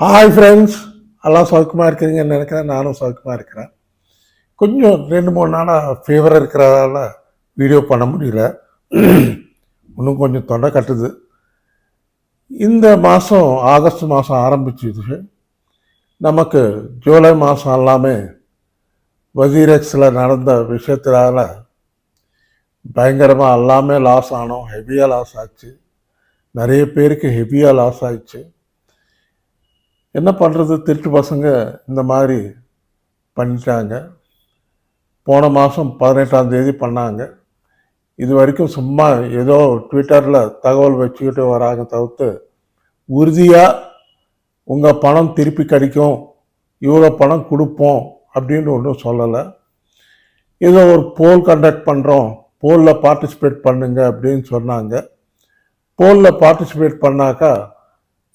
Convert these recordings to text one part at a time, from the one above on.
Hi friends எல்லாம் சௌக்கியமாக இருக்கிறீங்கன்னு நினைக்கிறேன். நானும் சௌக்கியமாக இருக்கிறேன். கொஞ்சம் ரெண்டு மூணு நாளாக ஃபீவர் இருக்கிறதால வீடியோ பண்ண முடியல. இன்னும் கொஞ்சம் தொண்டை கட்டுது. இந்த மாதம் ஆகஸ்ட் மாதம் ஆரம்பிச்சது. நமக்கு ஜூலை மாதம் எல்லாமே வசீரெக்ஸில் நடந்த விஷயத்தினால பயங்கரமாக எல்லாமே லாஸ் ஆனோம். ஹெவியாக லாஸ் ஆச்சு. நிறைய பேருக்கு ஹெவியாக லாஸ் ஆயிடுச்சு. என்ன பண்ணுறது திருட்டு பசங்க இந்த மாதிரி பண்ணிட்டாங்க. போன மாதம் பதினெட்டாம் தேதி பண்ணாங்க. இது வரைக்கும் சும்மா ஏதோ ட்விட்டரில் தகவல் வச்சுக்கிட்டு வராங்க தவிர்த்து உறுதியாக உங்கள் பணம் திருப்பி கிடைக்கும் இவ்வளோ பணம் கொடுப்போம் அப்படின்னு ஒன்றும் சொல்லலை. இதை ஒரு போல் கண்டக்ட் பண்ணுறோம் போலில் பார்ட்டிசிபேட் பண்ணுங்க அப்படின்னு சொன்னாங்க. போலில் பார்ட்டிசிபேட் பண்ணாக்கா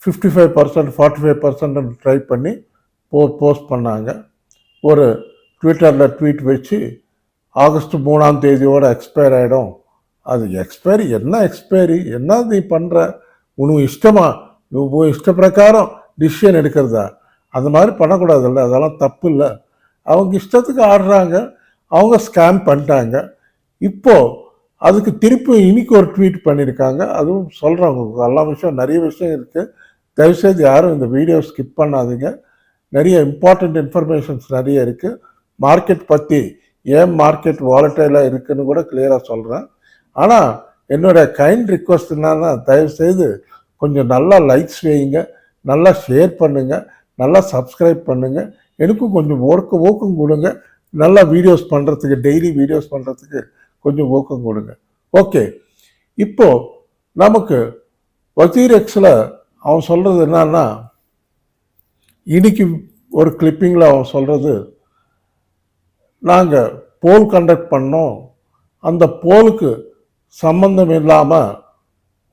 fifty five percent forty five percent try பண்ணி போ போஸ்ட் பண்ணாங்க. ஒரு ட்விட்டரில் ட்வீட் வச்சு ஆகஸ்ட் மூணாம் தேதியோடு எக்ஸ்பயர் ஆகிடும் அது எக்ஸ்பைரி என்ன எக்ஸ்பைரி என்ன நீ பண்ணுற உனக்கு இஷ்டமா? உன் இஷ்ட பிரகாரம் டிசிஷன் எடுக்கிறதா? அந்த மாதிரி பண்ணக்கூடாதுல்ல அதெல்லாம் தப்பு இல்லை அவங்க இஷ்டத்துக்கு ஆடுறாங்க அவங்க ஸ்கேம் பண்ணிட்டாங்க. இப்போது அதுக்கு திருப்பி இன்னைக்கு ஒரு ட்வீட் பண்ணியிருக்காங்க அதுவும் சொல்கிறவங்க எல்லா விஷயம் நிறைய விஷயம் இருக்குது தயவுசெய்து யாரும் இந்த வீடியோ ஸ்கிப் பண்ணாதீங்க. நிறைய இம்பார்ட்டண்ட் இன்ஃபர்மேஷன்ஸ் நிறைய இருக்குது மார்க்கெட் பற்றி ஏன் மார்க்கெட் வாலட்டைலாக இருக்குதுன்னு கூட கிளியராக சொல்கிறேன் ஆனால் என்னோடய கைண்ட் ரிக்வஸ்ட் என்னன்னா தயவுசெய்து கொஞ்சம் நல்லா லைக்ஸ் வைங்க. நல்லா ஷேர் பண்ணுங்கள் நல்லா சப்ஸ்கிரைப் பண்ணுங்கள் எனக்கும் கொஞ்சம் ஊக்க ஊக்கம் கொடுங்க. நல்லா வீடியோஸ் பண்ணுறதுக்கு டெய்லி வீடியோஸ் பண்ணுறதுக்கு கொஞ்சம் ஊக்கம் கொடுங்க. ஓகே இப்போது நமக்கு வசீரெக்ஸில் அவன் சொல்கிறது என்னன்னா இன்றைக்கி ஒரு கிளிப்பிங்கில் அவன் சொல்கிறது நாங்கள் போல் கண்டக்ட் பண்ணோம். அந்த போலுக்கு சம்மந்தம் இல்லாமல்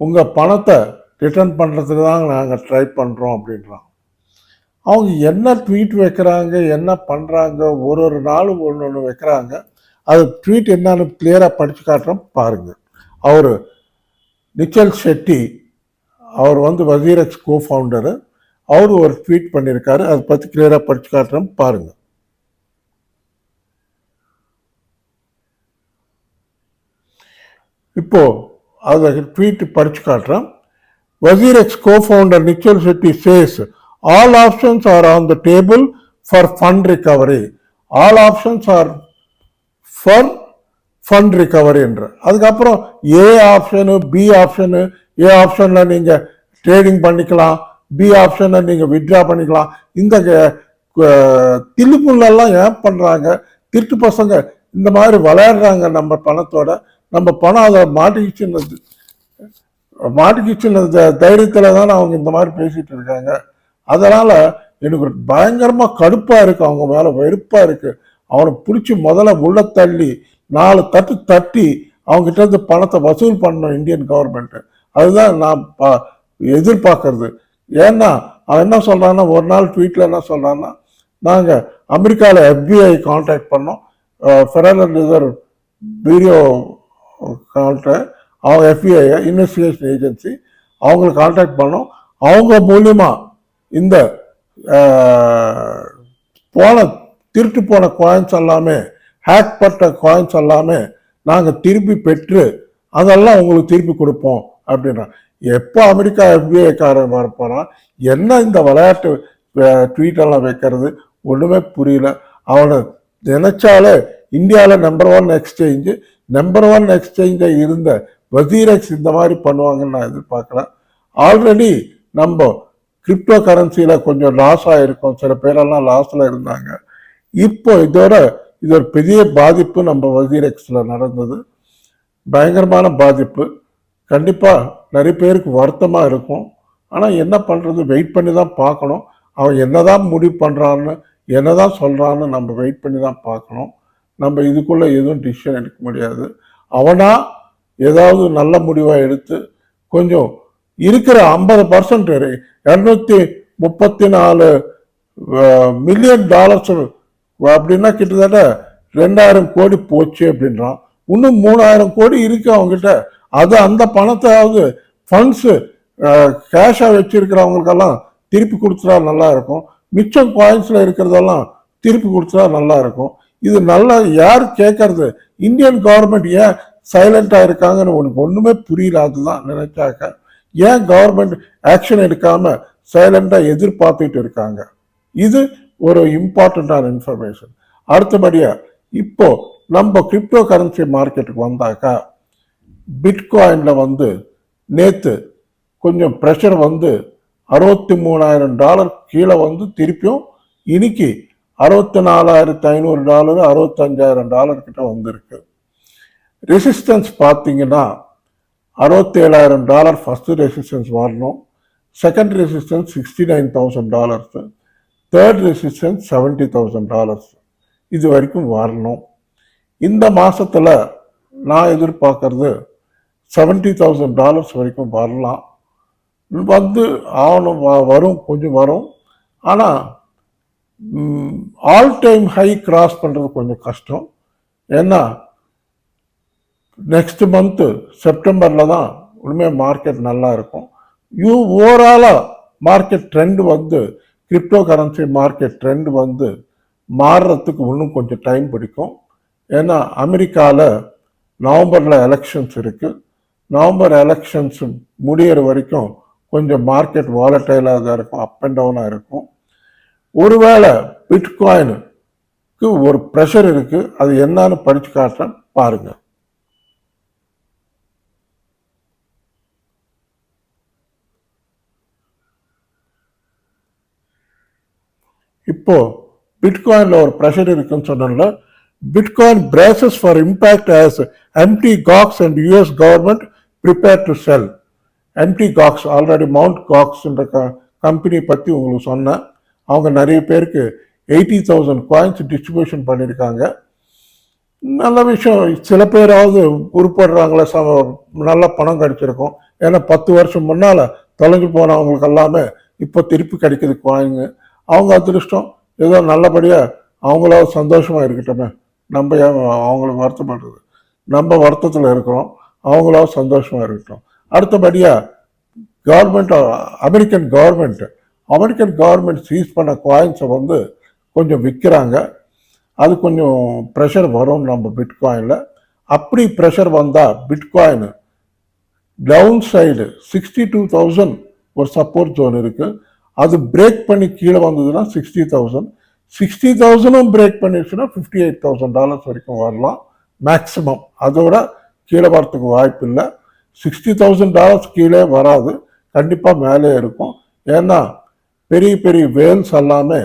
உங்கள் பணத்தை ரிட்டர்ன் பண்ணுறதுக்கு தான் நாங்கள் ட்ரை பண்ணுறோம் அப்படின்றான். அவங்க என்ன ட்வீட் வைக்கிறாங்க என்ன பண்ணுறாங்க ஒரு ஒரு நாளும் ஒன்று ஒன்று வைக்கிறாங்க. அது ட்வீட் என்னன்னு கிளியராக படித்து காட்டுறோம் பாருங்கள் அவர் நிச்சல் ஷெட்டி அவர் வந்து வசீரக்ஸ் கோ ஃபவுண்டரு அவர் ஒரு ட்வீட் பண்ணியிருக்காரு அதை பற்றி கிளியராக படித்து காட்டுறோம் பாருங்கள் இப்போ அதை ட்வீட் படிச்சு காட்டுறேன். WazirX co founder Nischal Shetty says all options are on the table for fund recovery all options are for fund recovery என்ற. அதுக்கப்புறம் A option B option A ஆப்ஷனில் நீங்கள் ட்ரேடிங் பண்ணிக்கலாம் பி ஆப்ஷனில் நீங்கள் வித்ட்ரா பண்ணிக்கலாம். இந்த திருப்புலெல்லாம் ஏன் பண்ணுறாங்க திருட்டு பசங்க இந்த மாதிரி விளையாடுறாங்க நம்ம பணத்தோட. நம்ம பணம் அதை மாட்டிக்கிச்சுன்னு மாட்டிக்கிச்சுன்னு தைரியத்தில் தானே அவங்க இந்த மாதிரி பேசிகிட்டு இருக்காங்க. அதனால் எனக்கு பயங்கரமாக கடுப்பாக இருக்குது அவங்க மேலே வெறுப்பாக இருக்குது அவனை பிடிச்சி முதல்ல உள்ள தள்ளி நாலு தட்டு தட்டி அவங்ககிட்ட இருந்து பணத்தை வசூல் பண்ணணும் இந்தியன் கவர்மெண்ட்டு அதுதான் நான் பா எதிர்பார்க்கறது. ஏன்னா அவன் என்ன சொல்கிறான்னா ஒரு நாள் ட்வீட்டில் என்ன சொல்கிறான்னா நாங்கள் அமெரிக்காவில் எஃபிஐ காண்டாக்ட் பண்ணோம். ஃபெடரல் ரிசர்வ் வீடியோ கான்ட்ராக்ட் அவங்க எஃபிஐ இன்வெஸ்டிகேஷன் ஏஜென்சி அவங்களை காண்டாக்ட் பண்ணோம். அவங்க மூலியமாக இந்த போன திருட்டு போன காயின்ஸ் எல்லாமே ஹேக் பட்ட காயின்ஸ் எல்லாமே நாங்கள் திருப்பி பெற்று அதெல்லாம் உங்களுக்கு திருப்பி கொடுப்போம். அப்படின்றான் எப்போ அமெரிக்கா எஃபிஐக்காரன் காரன் என்ன இந்த விளையாட்டு ட்வீட்டெல்லாம் வைக்கிறது ஒன்றுமே புரியல. அவனை நினைச்சாலே இந்தியாவில் number one exchange number one எக்ஸ்சேஞ்சாக இருந்த வசீரெக்ஸ் இந்த மாதிரி பண்ணுவாங்கன்னு நான் எதிர்பார்க்கல. ஆல்ரெடி நம்ம கிரிப்டோ கரன்சியில் கொஞ்சம் லாஸ் ஆகிருக்கோம் சில பேரெல்லாம் லாஸில் இருந்தாங்க. இப்போ இதோட இது ஒரு பெரிய பாதிப்பு நம்ம வசீரெக்ஸில் நடந்தது. பயங்கரமான பாதிப்பு. கண்டிப்பாக நிறைய பேருக்கு வருத்தமாக இருக்கும். ஆனால் என்ன பண்ணுறது வெயிட் பண்ணி தான் பார்க்கணும். அவன் என்னதான் முடிவு பண்ணுறான்னு என்னதான் சொல்கிறான்னு நம்ம வெயிட் பண்ணி தான் பார்க்கணும். நம்ம இதுக்குள்ளே எதுவும் டிசிஷன் எடுக்க முடியாது. அவனாக ஏதாவது நல்ல முடிவாக எடுத்து கொஞ்சம் இருக்கிற ஐம்பது பர்சன்ட் இரநூத்தி முப்பத்தி நாலு மில்லியன் டாலர்ஸ் அப்படின்னா கிட்டத்தட்ட ரெண்டாயிரம் கோடி போச்சு அப்படின்றான். இன்னும் மூணாயிரம் கோடி இருக்கு அவங்ககிட்ட அது அந்த பணத்தையாவது ஃபண்ட்ஸு கேஷாக வச்சிருக்கிறவங்களுக்கெல்லாம் திருப்பி கொடுத்துட்டா நல்லா இருக்கும். மிச்சம் காயின்ஸில் இருக்கிறதெல்லாம் திருப்பி கொடுத்துட்டா நல்லா இருக்கும். இது நல்லா யார் கேட்கறது? இந்தியன் கவர்மெண்ட் ஏன் சைலண்டாக இருக்காங்கன்னு உனக்கு ஒன்றுமே புரியல அதுதான் நினைச்சாக்க. ஏன் கவர்மெண்ட் ஆக்ஷன் எடுக்காமல் சைலண்டாக எதிர்பார்த்துட்டு இருக்காங்க? இது ஒரு இம்பார்ட்டண்ட்டான இன்ஃபர்மேஷன் அடுத்தபடியாக இப்போ நம்ம கிரிப்டோ கரன்சி மார்க்கெட்டுக்கு வந்தாக்கா பிட்காயினில் வந்து நேற்று கொஞ்சம் ப்ரெஷர் வந்து அறுபத்தி மூணாயிரம் டாலர் கீழே வந்து திருப்பியும் இன்னைக்கு அறுபத்தி நாலாயிரத்து ஐநூறு டாலர் அறுபத்தஞ்சாயிரம் டாலர் கிட்ட வந்திருக்கு. ரெசிஸ்டன்ஸ் பார்த்தீங்கன்னா அறுபத்தேழாயிரம் டாலர் ஃபஸ்ட்டு ரெசிஸ்டன்ஸ் வரணும். Second resistance sixty nine thousand dollars third resistance seventy thousand dollars இது வரைக்கும் வரணும். இந்த மாதத்தில் நான் எதிர்பார்க்கறது செவன்ட்டி தௌசண்ட் டாலர்ஸ் வரைக்கும் வரலாம். வந்து ஆகணும் வ- வரும் கொஞ்சம் வரும். ஆனால் ஆல் டைம் ஹை கிராஸ் பண்ணுறது கொஞ்சம் கஷ்டம். ஏன்னா நெக்ஸ்ட் மந்த்து செப்டம்பரில் தான் உண்மையாக மார்க்கெட் நல்லா இருக்கும். யூ ஓவராலாக மார்க்கெட் ட்ரெண்ட் வந்து கிரிப்டோ கரன்சி மார்க்கெட் ட்ரெண்ட் வந்து மாறுறதுக்கு இன்னும் கொஞ்சம் டைம் பிடிக்கும். ஏன்னா அமெரிக்காவில் நவம்பரில் எலெக்ஷன்ஸ் இருக்குது நவம்பர் எலெக்ஷன்ஸ் முடியிற வரைக்கும் கொஞ்சம் மார்க்கெட் வாலட்டைலாக தான் இருக்கும் அப் அண்ட் டவுனாக இருக்கும். ஒருவேளை பிட்காயினுக்கு ஒரு ப்ரெஷர் இருக்குது அது என்னன்னு படித்து காட்டுறேன் பாருங்கள் இப்போ பிட்காயின்ல ஒரு ப்ரெஷர் இருக்குன்னு சொன்னோம்ல bitcoin braces for impact as Mt Gox and US government prepare to sell Mt Gox already mount காக்ஸ்ன்ற க கம்பெனி பற்றி உங்களுக்கு சொன்னேன். அவங்க நிறைய பேருக்கு எயிட்டி தௌசண்ட் காயின்ஸ் டிஸ்ட்ரிபியூஷன் பண்ணியிருக்காங்க. நல்ல விஷயம் சில பேராவது உருப்படுறாங்களே ச நல்ல பணம் கிடைச்சிருக்கும். ஏன்னா பத்து வருஷம் முன்னால் தொலைஞ்சு போனவங்களுக்கு எல்லாமே இப்போ திருப்பி கிடைக்கிது காயிங்க அவங்க அதிர்ஷ்டம் ஏதோ நல்லபடியாக அவங்களாவது சந்தோஷமாக இருக்கட்டுமே. நம்ம ஏன் அவங்களுக்கு வருத்தப்படுறது? நம்ம வருத்தத்தில் இருக்கிறோம். அவங்களாவது சந்தோஷமாக இருக்கட்டும். அடுத்தபடியாக government American government American government seize பண்ண காயின்ஸை வந்து கொஞ்சம் விற்கிறாங்க அது கொஞ்சம் ப்ரெஷர் வரும் நம்ம பிட்காயினில் அப்படி ப்ரெஷர் வந்தால் bitcoin down side sixty two thousand ஒரு சப்போர்ட் ஜோன் இருக்குது அது பிரேக் பண்ணி கீழே வந்ததுன்னா சிக்ஸ்டி தௌசண்ட் சிக்ஸ்டி தௌசண்டும் பிரேக் பண்ணிடுச்சுன்னா ஃபிஃப்டி எயிட் தௌசண்ட் டாலர்ஸ் வரைக்கும் வரலாம் மேக்ஸிமம் அதோட கீழே வரத்துக்கு வாய்ப்பு இல்லை சிக்ஸ்டி தௌசண்ட் டாலர்ஸ் கீழே வராது. கண்டிப்பாக மேலே இருக்கும். ஏன்னா பெரிய பெரிய வேல்ஸ் எல்லாமே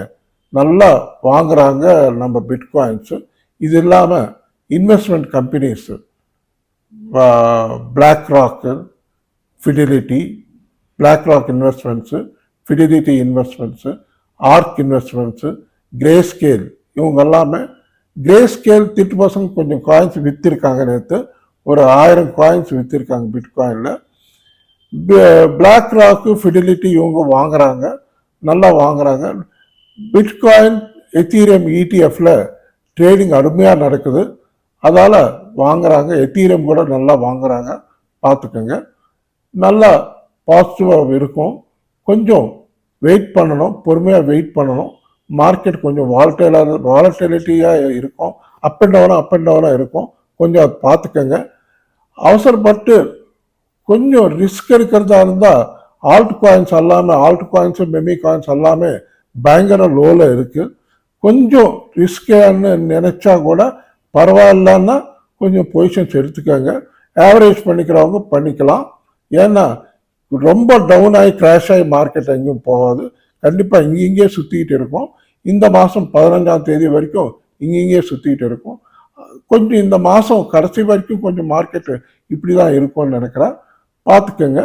நல்லா வாங்குறாங்க நம்ம பிட்காயின்ஸு. இது இல்லாமல் investment companies BlackRock Fidelity BlackRock investments Fidelity investments Ark investments Grayscale இவங்க எல்லாமே கிரே ஸ்கேல் திட்டு பசங்க கொஞ்சம் காயின்ஸ் விற்றுருக்காங்க நேற்று ஒரு ஆயிரம் காயின்ஸ் விற்றுருக்காங்க பிட்காயினில் பிளாக் ராக்கு ஃபிடிலிட்டி இவங்க வாங்குறாங்க நல்லா வாங்குறாங்க. பிட்காயின் எத்தீரியம் இடிஎஃப்பில் ட்ரேடிங் அருமையாக நடக்குது. அதால் வாங்குறாங்க எத்தீரியம் கூட நல்லா வாங்குறாங்க பார்த்துக்கோங்க நல்லா பாசிட்டிவாக இருக்கும். கொஞ்சம் வெயிட் பண்ணணும் பொறுமையாக வெயிட் பண்ணணும். மார்க்கெட் கொஞ்சம் வாலட்டைலாக வாலட்டிலிட்டியாக இருக்கும். அப் அண்ட் டவுனாக அப் அண்ட் டவுனாக இருக்கும். கொஞ்சம் அதை பார்த்துக்கோங்க அவசரப்பட்டு கொஞ்சம் ரிஸ்க் எடுக்கிறதா இருந்தால் ஆல்ட் காயின்ஸ் எல்லாமே ஆல்ட் காயின்ஸு மெமி காயின்ஸ் எல்லாமே பயங்கர லோவில் இருக்குது கொஞ்சம் ரிஸ்கேன்னு நினச்சா கூட பரவாயில்லன்னா கொஞ்சம் பொசிஷன்ஸ் எடுத்துக்கோங்க. ஆவரேஜ் பண்ணிக்கிறவங்க பண்ணிக்கலாம். ஏன்னா ரொம்ப டவுன் ஆகி கிராஷ் ஆகி மார்க்கெட் எங்கேயும் போகாது. கண்டிப்பாக இங்கேயே சுற்றிக்கிட்டு இருக்கும். இந்த மாதம் பதினஞ்சாம் தேதி வரைக்கும் இங்கேயே சுற்றிக்கிட்டு இருக்கும். கொஞ்சம் இந்த மாதம் கடைசி வரைக்கும் கொஞ்சம் மார்க்கெட்டு இப்படி தான் இருக்கும்னு நினைக்கிறேன். பார்த்துக்கோங்க.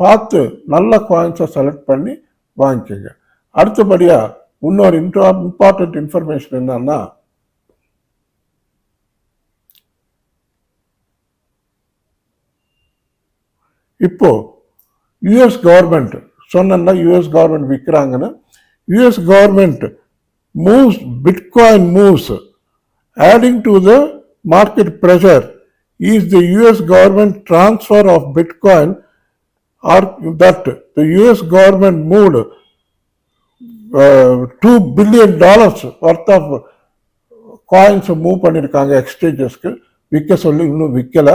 பார்த்து நல்ல காயின்ஸை செலக்ட் பண்ணி வாங்கிக்கோங்க. அடுத்தபடியாக இன்னொரு இன்ட்ரா இம்பார்ட்டண்ட் இன்ஃபர்மேஷன் என்னன்னா இப்போ யுஎஸ் கவர்மெண்ட் சொன்னா US government விற்கிறாங்கன்னு US government moves bitcoin moves adding to the market pressure is the US government transfer of Bitcoin or that the US government moved two billion dollars worth of காயின்ஸை move பண்ணியிருக்காங்க எக்ஸ்சேஞ்சஸ்க்கு விற்க சொல்லி இன்னும் விற்கலை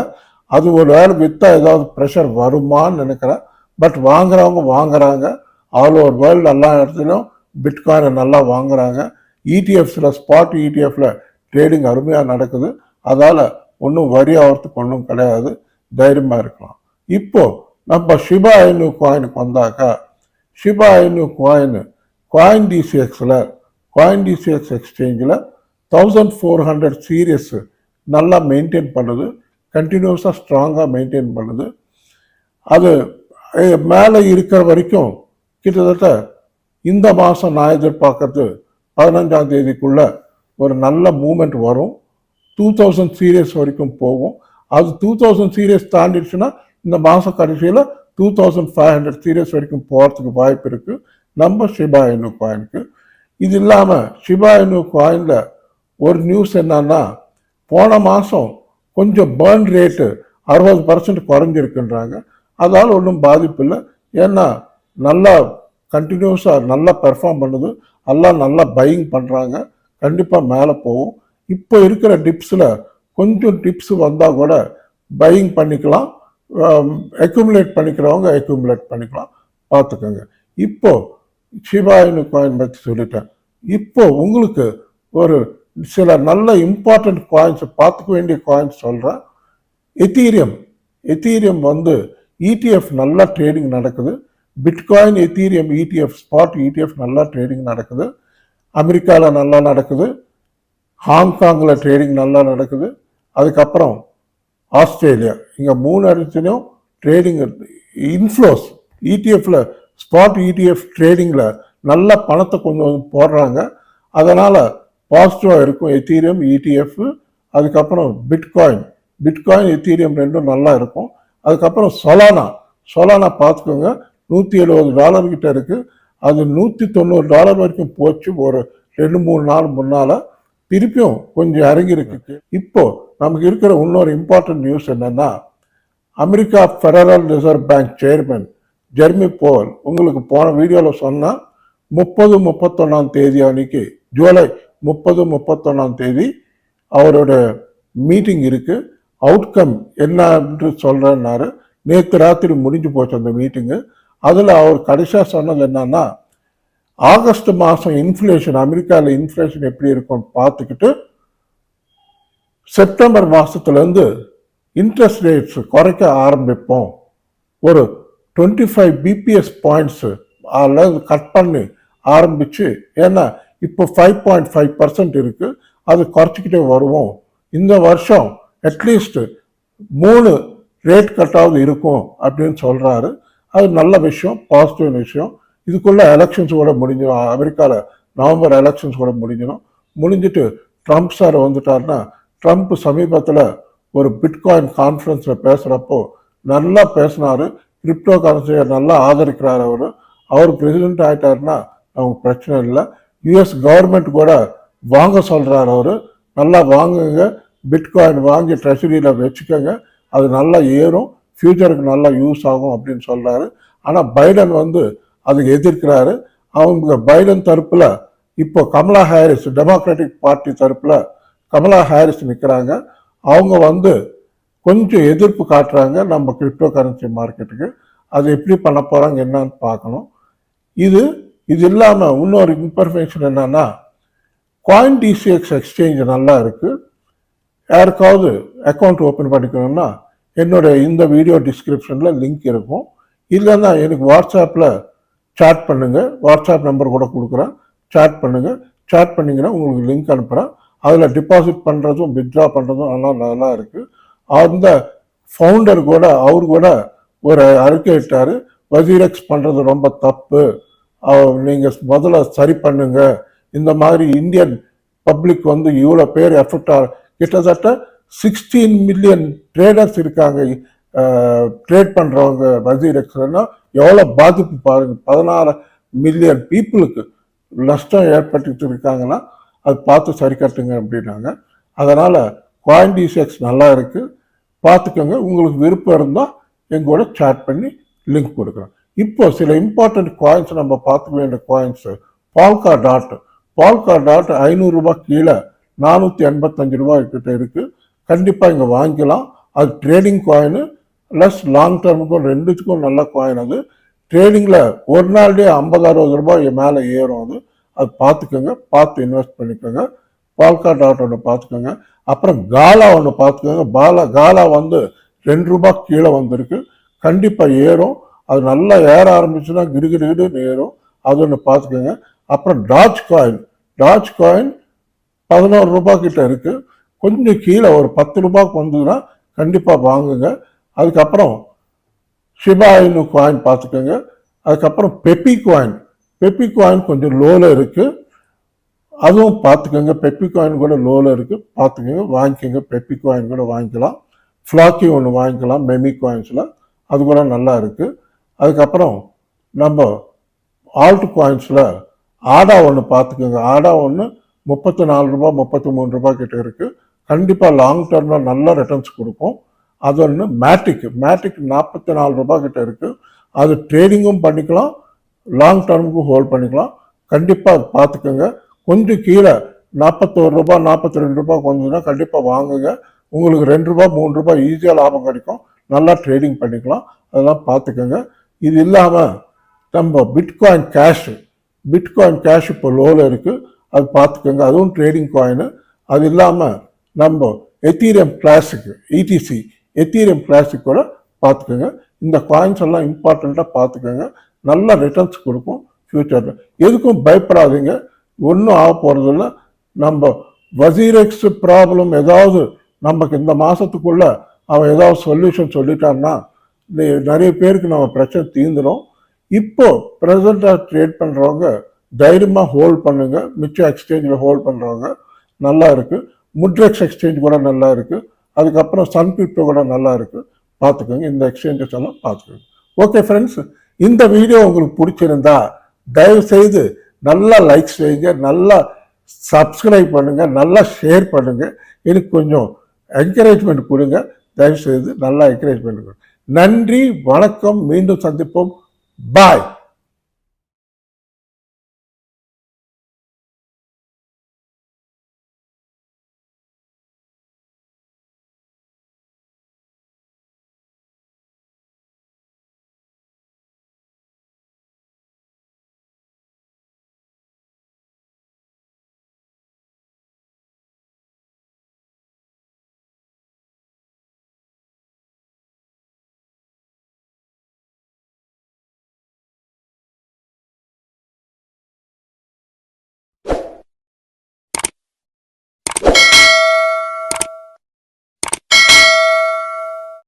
அது ஒரு வேளை விற்றா ஏதாவது ப்ரெஷர் வருமான்னு நினைக்கிறேன். பட் வாங்குறவங்க வாங்குறாங்க. ஆல் ஓவர் வேர்ல்டு எல்லா இடத்துலையும் பிட்காயினை நல்லா வாங்குறாங்க. இடிஎஃப்ஸில் ஸ்பாட் இடிஎஃப்பில் ட்ரேடிங் அருமையாக நடக்குது. அதால் ஒன்றும் வரி ஆகிறதுக்கு ஒன்றும் கிடையாது. தைரியமாக இருக்கலாம். இப்போது நம்ம ஷிபா ஐநூ காயினுக்கு வந்தாக்கா ஷிபா ஐநூ காயின் காயின் டிசிஎக்ஸில் காயின் டிசிஎக்ஸ் எக்ஸ்சேஞ்சில் தௌசண்ட் ஃபோர் ஹண்ட்ரட் சீரியஸ் நல்லா மெயின்டைன் பண்ணுது. கண்டினியூஸாக ஸ்ட்ராங்காக மெயின்டைன் பண்ணுது. அது மேலே இருக்கிற வரைக்கும் கிட்டத்தட்ட இந்த மாதம் நான் எதிர்பார்க்கறது பதினஞ்சாம் தேதிக்குள்ளே ஒரு நல்ல மூமெண்ட் வரும். டூ தௌசண்ட் சீரியஸ் வரைக்கும் போகும். அது டூ தௌசண்ட் சீரியஸ் தாண்டிடுச்சுன்னா இந்த மாதம் கடைசியில் two thousand five hundred series வரைக்கும் போகிறதுக்கு வாய்ப்பு இருக்குது நம்ம ஷிபா இனு காயினுக்கு இது இல்லாமல் ஷிபா இனு காயினில் ஒரு நியூஸ் என்னன்னா போன மாதம் கொஞ்சம் பேர்ன் ரேட்டு அறுபது பர்சன்ட் குறைஞ்சிருக்குன்றாங்க. அதால் ஒன்றும் பாதிப்பு இல்லை. ஏன்னா நல்லா கண்டினியூஸாக நல்லா பெர்ஃபார்ம் பண்ணுது. எல்லாம் நல்லா பையிங் பண்ணுறாங்க கண்டிப்பாக மேலே போகும். இப்போ இருக்கிற டிப்ஸில் கொஞ்சம் டிப்ஸ் வந்தால் கூட பையிங் பண்ணிக்கலாம் அக்யூமுலேட் பண்ணிக்கிறவங்க அக்யூமுலேட் பண்ணிக்கலாம். பார்த்துக்கோங்க. இப்போ சிவாயினு காயின் பற்றி சொல்லிட்டேன். இப்போ உங்களுக்கு ஒரு சில நல்ல இம்பார்ட்டண்ட் காயின்ஸ் பார்த்துக்க வேண்டிய காயின்ஸ் சொல்கிறேன் எத்தீரியம் எத்தீரியம் வந்து இடிஎஃப் நல்லா ட்ரேடிங் நடக்குது. Bitcoin Ethereum ETF spot ETF நல்லா ட்ரேடிங் நடக்குது. அமெரிக்காவில் நல்லா நடக்குது. ஹாங்காங்கில் ட்ரேடிங் நல்லா நடக்குது. அதுக்கப்புறம் ஆஸ்திரேலியா. இங்கே மூணு இடத்துலையும் ட்ரேடிங் இன்ஃப்ளோஸ் இடிஎஃப்பில் ஸ்பாட் இடிஎஃப் ட்ரேடிங்கில் நல்ல பணத்தை கொண்டு வந்து போடுறாங்க. அதனால் பாசிட்டிவாக இருக்கும் எத்தீரியம் இடிஎஃப் அதுக்கப்புறம் பிட்காயின் பிட்காயின் எத்தீரியம் ரெண்டும் நல்லா இருக்கும். அதுக்கப்புறம் சொலானா சொலானா பார்த்துக்கோங்க. நூற்றி எழுபது டாலர் இருக்குது இருக்கு. அது நூற்றி தொண்ணூறு டாலர் வரைக்கும் போச்சு ஒரு ரெண்டு மூணு நாள் முன்னால். திருப்பியும் கொஞ்சம் இறங்கியிருக்கு. இப்போ நமக்கு இருக்கிற இன்னொரு இம்பார்ட்டன்ட் நியூஸ் என்னன்னா America federal reserve bank chairman Jerome Powell உங்களுக்கு போன வீடியோவில் சொன்னால் முப்பது முப்பத்தொன்னாம் தேதி அன்னைக்கு ஜூலை முப்பது முப்பத்தொன்னாம் தேதி அவரோட மீட்டிங் இருக்குது அவுட்கம் என்னன்னு சொல்கிறேன்னாரு நேற்று ராத்திரி முடிஞ்சு போச்சு அந்த மீட்டிங்கு அதில் அவர் கடைசியாக சொன்னது என்னன்னா ஆகஸ்ட் மாதம் இன்ஃப்ளேஷன் அமெரிக்காவில் இன்ஃப்ளேஷன் எப்படி இருக்கும்னு பார்த்துக்கிட்டு செப்டம்பர் மாதத்துலேருந்து இன்ட்ரெஸ்ட் ரேட்ஸ் குறைக்க ஆரம்பிப்போம். ஒரு டுவெண்ட்டி ஃபைவ் பிபிஎஸ் பாயிண்ட்ஸு அதில் கட் பண்ணி ஆரம்பித்து ஏன்னா இப்போ ஃபைவ் பாயிண்ட் ஃபைவ் பர்சன்ட் இருக்குது அது குறைச்சிக்கிட்டே வருவோம். இந்த வருஷம் அட்லீஸ்ட் மூணு ரேட் கட்டாவது இருக்கும் அப்படின்னு சொல்கிறாரு அது நல்ல விஷயம் பாசிட்டிவ் விஷயம். இதுக்குள்ளே எலெக்ஷன்ஸ் கூட முடிஞ்சிடும். அமெரிக்காவில் நவம்பர் எலெக்ஷன்ஸ் கூட முடிஞ்சிடும். முடிஞ்சிட்டு ட்ரம்ப் சார் வந்துட்டார்னா ட்ரம்ப் சமீபத்தில் ஒரு பிட்காயின் கான்ஃபரன்ஸில் பேசுகிறப்போ நல்லா பேசினார். கிரிப்டோ கரன்சியை நல்லா ஆதரிக்கிறார் அவர். அவர் பிரசிடென்ட் ஆகிட்டாருன்னா நமக்கு பிரச்சனை இல்லை. யுஎஸ் கவர்மெண்ட் கூட வாங்க சொல்கிறார் அவர். நல்லா வாங்குங்க. பிட்காயின் வாங்கி ட்ரெஷரியில் வச்சுக்கோங்க. அது நல்லா ஏறும். ஃப்யூச்சருக்கு நல்லா யூஸ் ஆகும் அப்படின்னு சொல்கிறாரு ஆனால் பைடன் வந்து அதுக்கு எதிர்க்கிறாரு. அவங்க பைடன் தரப்புல இப்போ கமலா ஹாரிஸ் டெமோக்ராட்டிக் பார்ட்டி தரப்புல கமலா ஹாரிஸ் நிற்கிறாங்க அவங்க வந்து கொஞ்சம் எதிர்ப்பு காட்டுறாங்க நம்ம கிரிப்டோ கரன்சி மார்க்கெட்டுக்கு அது எப்படி பண்ண போகிறாங்க என்னன்னு பார்க்கணும். இது இது இல்லாமல் இன்னொரு இன்ஃபர்மேஷன் என்னன்னா காயின் டிசிஎக்ஸ் எக்ஸ்சேஞ்ச் நல்லா இருக்குது யாருக்காவது அக்கௌண்ட் ஓப்பன் பண்ணிக்கணும்னா என்னோட இந்த வீடியோ டிஸ்கிரிப்ஷனில் லிங்க் இருக்கும். இல்லைன்னா எனக்கு வாட்ஸ்அப்பில் சாட் பண்ணுங்கள் வாட்ஸ்அப் நம்பர் கூட கொடுக்குறேன். சாட் பண்ணுங்கள் சாட் பண்ணிங்கன்னா உங்களுக்கு லிங்க் அனுப்புகிறேன் அதில் டிபாசிட் பண்ணுறதும் வித்ட்ரா பண்ணுறதும் நல்லா நல்லா இருக்குது அந்த ஃபவுண்டர் கூட அவர் கூட ஒரு அறிக்கை இட்டார். வசீரெக்ஸ் பண்ணுறது ரொம்ப தப்பு. நீங்கள் முதல்ல சரி பண்ணுங்க. இந்த மாதிரி இந்தியன் பப்ளிக் வந்து இவ்வளோ பேர் எஃபெக்ட் ஆ கிட்டத்தட்ட சிக்ஸ்டீன் மில்லியன் ட்ரேடர்ஸ் இருக்காங்க. ட்ரேட் பண்ணுறவங்க வசீரெக்ஸ்னா எவ்வளோ பாதிப்பு பாருங்க. பதினாறு மில்லியன் பீப்புளுக்கு நஷ்டம் ஏற்பட்டுக்கிட்டு இருக்காங்கன்னா அது பார்த்து சரி கட்டுங்க அப்படின்னாங்க. அதனால் அதனால குவான்டிசெக்ஸ் நல்லா இருக்குது பார்த்துக்கோங்க. உங்களுக்கு விருப்பம் இருந்தால் எங்களோட சேட் பண்ணி லிங்க் கொடுக்குறோம் இப்போ சில இம்பார்ட்டன்ட் காயின்ஸ் நம்ம பார்த்துக்க வேண்டிய coins Polkadot Polkadot ஐநூறுரூபா கீழே நானூற்றி எண்பத்தஞ்சு ரூபாய் கிட்ட இருக்குது கண்டிப்பாக இங்கே வாங்கிக்கலாம். அது ட்ரேடிங் காயின்னு ப்ளஸ் லாங் டேர்முக்கும் ரெண்டுத்துக்கும் நல்ல காயின் அது. ட்ரேடிங்கில் ஒரு நாள்லேயே ஐம்பது அறுபது ரூபாய் மேலே ஏறும் அது. அது பார்த்துக்கோங்க பார்த்து இன்வெஸ்ட் பண்ணிக்கோங்க. பால்கா டாட் ஒன்று பார்த்துக்கோங்க அப்புறம் காலா ஒன்று பார்த்துக்கோங்க பாலா காலா வந்து ரெண்டு ரூபாய் கீழே வந்திருக்கு. கண்டிப்பாக ஏறும். அது நல்லா ஏற ஆரம்பிச்சுன்னா கிடுகிடுகிடுன்னு ஏறும். அது ஒன்று பார்த்துக்கோங்க அப்புறம் டாச் காயின் டாச் காயின் பதினோரு ரூபாய் கிட்ட கொஞ்சம் கீழே ஒரு பத்து ரூபாய்க்கு வந்ததுன்னா கண்டிப்பாக வாங்குங்க. அதுக்கப்புறம் ஷிபாயின்னு காயின் பார்த்துக்கோங்க. அதுக்கப்புறம் பெப்பி காயின் பெப்பி காயின் கொஞ்சம் லோவில் இருக்குது அதுவும் பார்த்துக்கோங்க. பெப்பி காயின் கூட லோவில் இருக்குது பார்த்துக்கோங்க. வாங்கிக்கோங்க. பெப்பி காயின் கூட வாங்கிக்கலாம். ஃப்ளாக்கி ஒன்று வாங்கிக்கலாம். மெமி காயின்ஸில் அது கூட நல்லா இருக்குது அதுக்கப்புறம் நம்ம ஆல்ட் காயின்ஸில் ஆடா ஒன்று பார்த்துக்கோங்க. ஆடா ஒன்று முப்பத்தி நாலு ரூபா முப்பத்தி மூணு ரூபா கிட்ட இருக்குது கண்டிப்பாக லாங் டர்மில் நல்ல ரிட்டர்ன்ஸ் கொடுக்கும் அது ஒன்று மேட்ரிக் மேட்ரிக் நாற்பத்தி நாலு ரூபா கிட்ட இருக்குது அது ட்ரேடிங்கும் பண்ணிக்கலாம் லாங் டர்முக்கும் ஹோல்ட் பண்ணிக்கலாம். கண்டிப்பாக அது பார்த்துக்கோங்க கொஞ்சம் கீழே நாற்பத்தோரு ரூபா நாற்பத்தி ரெண்டு ரூபா கொஞ்சம்னா கண்டிப்பாக வாங்குங்க. உங்களுக்கு ரெண்டு ரூபா மூணு ரூபாய் ஈஸியாக லாபம் கிடைக்கும். நல்லா ட்ரேடிங் பண்ணிக்கலாம். அதெல்லாம் பார்த்துக்கோங்க இது இல்லாமல் நம்ம பிட்காயின் கேஷு பிட்காயின் கேஷ் இப்போ லோவில் இருக்குது அது பார்த்துக்கோங்க அதுவும் ட்ரேடிங் காயினு அது இல்லாமல் நம்ம எத்தீரியம் கிளாஸுக்கு இடிசி எத்தீரியம் கிளாசிக்கோட பார்த்துக்கோங்க. இந்த காயின்ஸ் எல்லாம் இம்பார்ட்டண்ட்டாக பார்த்துக்கோங்க. நல்ல ரிட்டர்ன்ஸ் கொடுக்கும் ஃப்யூச்சரில் எதுக்கும் பயப்படாதீங்க. ஒன்றும் ஆக போகிறதில்ல நம்ம வசீரெக்ஸ் ப்ராப்ளம் ஏதாவது நமக்கு இந்த மாதத்துக்குள்ளே அவன் ஏதாவது சொல்யூஷன் சொல்லிட்டான்னா நிறைய பேருக்கு நம்ம பிரச்சனை தீர்ந்துடும் இப்போது ப்ரெசண்ட்டாக ட்ரேட் பண்ணுறவங்க தைரியமாக ஹோல்ட் பண்ணுங்கள் மிச்சம் எக்ஸ்சேஞ்சில் ஹோல்ட் பண்ணுறவங்க நல்லா இருக்குது முட்ரெக்ஸ் எக்ஸ்சேஞ்ச் கூட நல்லா இருக்குது அதுக்கப்புறம் சன் கிரிப்டோ கூட நல்லா இருக்குது பார்த்துக்கோங்க. இந்த எக்ஸ்சேஞ்சஸ் எல்லாம் பார்த்துக்கோங்க. ஓகே ஃப்ரெண்ட்ஸ் இந்த வீடியோ உங்களுக்கு பிடிச்சிருந்தா தயவு செய்து நல்லா லைக் செய்யுங்க. நல்லா சப்ஸ்கிரைப் பண்ணுங்கள் நல்லா ஷேர் பண்ணுங்கள் எனக்கு கொஞ்சம் என்கரேஜ்மெண்ட் கொடுங்க. தயவு செய்து நல்லா என்கரேஜ்மெண்ட் கொடுங்க. நன்றி. வணக்கம். மீண்டும் சந்திப்போம். பாய்